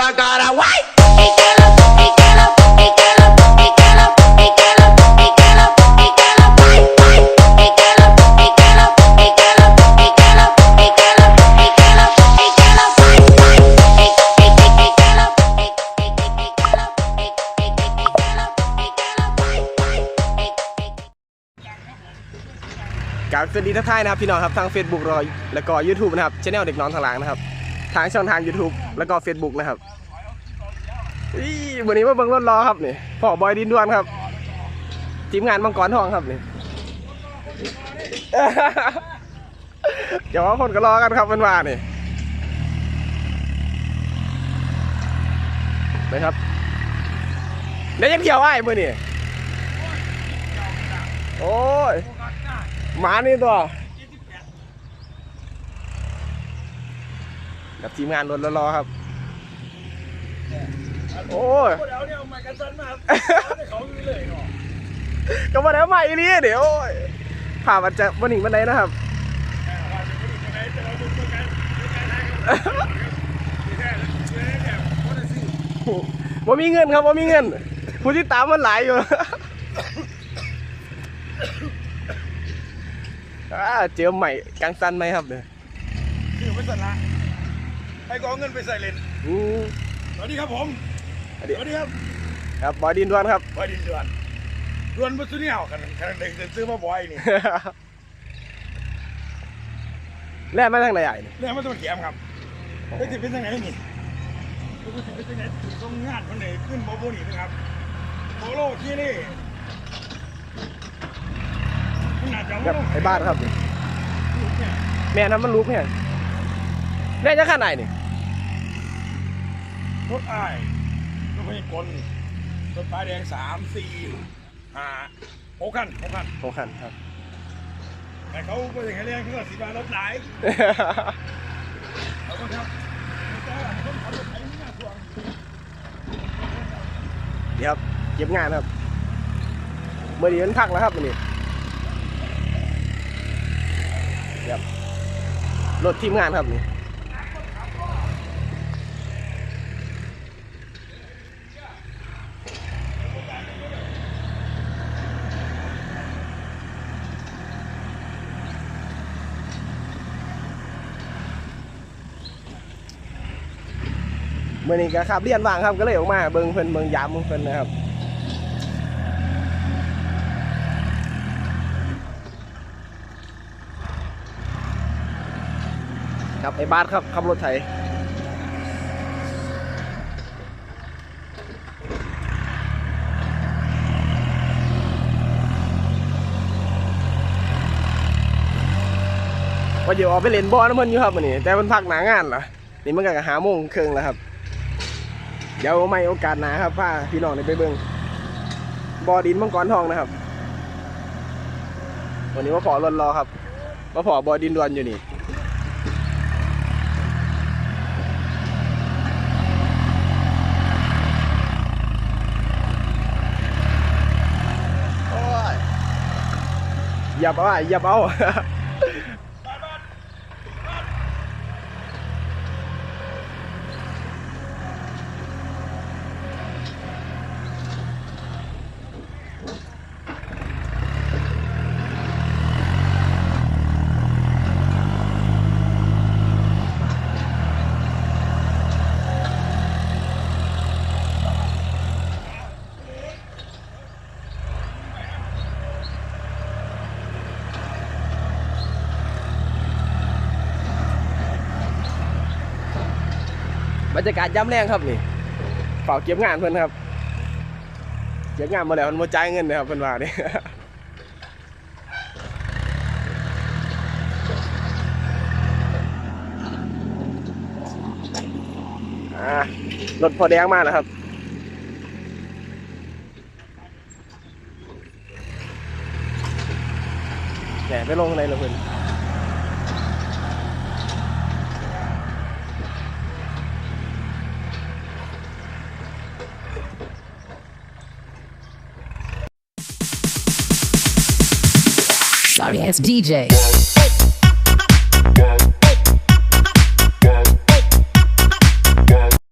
Lord guay. ารสวัสดีทักทายนะครับพี่น้องครับทาง Facebook รอยแล้วก็ YouTube นะครับช anel เด็กน้องทางหลังนะครับ ทางช่องทาง YouTube แล้วก็ Facebook นะครับอีวันนี้มาเบิ่งรถล้อครับนี่พ่อบอยดินดวนครับ ทีมงานมังกรทองครับนี่เดี๋ยวว่าคนก็รอกันครับมันว่านี่นะครับได้ยังเที่ยวไอ้มือนี่โอ้ยหมานี่ตัว กับทีมงานรถรอๆครับ โอ้ยเดี๋ยวเนี่ยเอาไม้กันสันมาให้เขาอยู่เลยเนาะก็มาแล้วใหม่นี่เดี๋ยวโอ้ยผ่ามันจะวันหนีวันไหนนะครับว่าจะไม่ได้ยังไงแต่เราดูตัวกันตัวกันได้ครับที่แท้เลยเนี่ยคนละสิว่ามีเงินครับว่ามีเงิน ผู้ที่ตามมันหลายอยู่อ่าเจอใหม่กลางซันไหมครับเนี่ยคือไม่สันละ ให้กองเงินไปใส่เลนอืมสวัสดีครับผมสวัสสดีวัสดีครับครับบอยดินดวนครับบอยดินดวนดวนบัสุนี่เอากันกันเด็กซื้อมาบอยนี่แล่มาทางไหนใหญ่เนี่ยเนี่ยมันต้องเขียมครับไม่ติดเป็นยังไงนี่ไม่ติดเป็นยังไงถึงต้องงานคนไหนขึ้นโบโบนี่นะครับโบโลที่นี่มันน่าจะกับไอ้บ้านครับนี่แม่น้ำมันลุกเนี่ยได้จะขนาดไหนนี่ รถอ้ายรถพยากลรถป้ายแดงสามสี่ห้าหกคันหกคันโอคันครับ แต่เขาไม่ได้แค่เรียกเขาก็สิบารถหลายเขาก็ครับเขาต้องขับรถไถนี่น่าทวงเดี๋ยวครับเก็บงานครับเมื่อดีมันพักแล้วครับวันนี้เดี๋ยวรถทีมงานครับนี่ มื่อนี้ก็ขับเรียนว่างครับก็เลยออกมาเบิ่งเพิ่นเบิ่งยามเพิ่นนะครับครับไอ้บาสครับขับรถไถว่าเดี๋ยวออกไปเล่นบอลน้ำมันอยู่ครับวันนี้แต่มันพักหนางานเหรอนี่มันก็หาโมงครึ่งแล้วครับ เดี๋ยวไม่โอกาสหนาครับพาพี่น้องไปเบิ่งบอดินมังกรทองนะครับ วันนี้มาพอรถรอครับมาพอบอดินดวนอยู่นี่อย่าเอาอะอย่าเอา บรรยากาศย่ำแรงครับนี่เฝ้าเก็บงานเพิ่อนครับเก็บงานมาแล้วเพิ่นมาจ่ายเงินนะครับเพิ่อนว่านี่อ่ารถพอแดงมาแล้วครับแหนไปลงในละเพิ่อน Sorry, it's DJ.